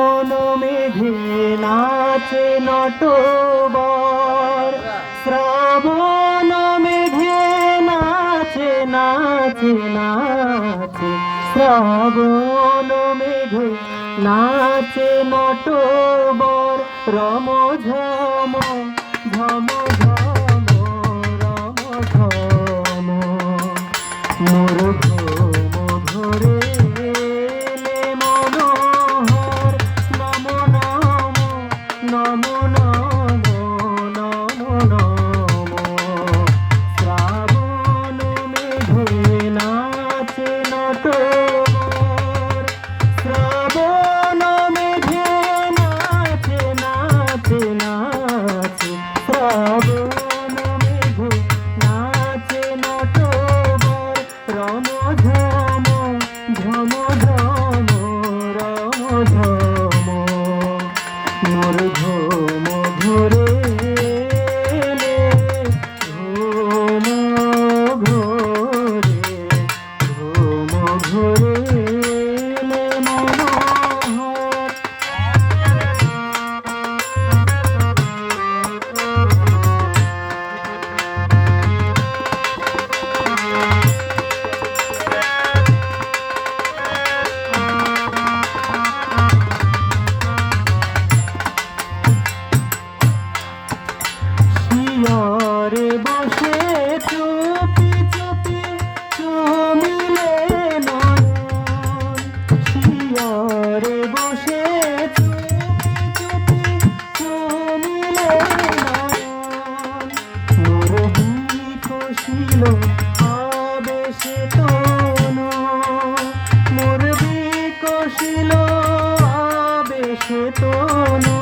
কোন মেঘে নাচে নটবর। শ্রাবণ মেঘে নাচে নাচে নাচে। শ্রাবণ মেঘে নাচে নটবর। রমঝা Mm-hmm. ছিল আবেশে তন মোর বিকশিল আবেশে তনু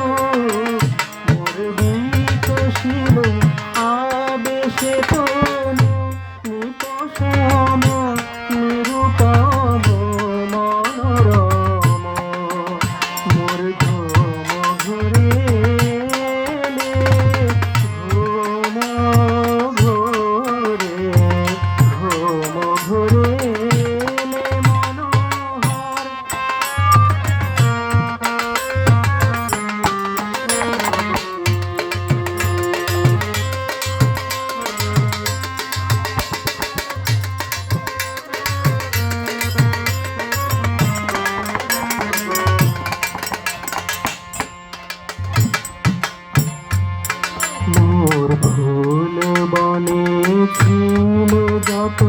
মনে ছিল যত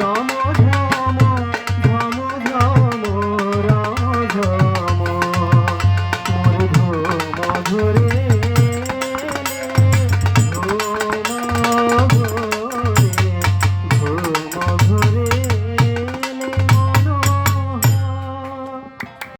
Shalom.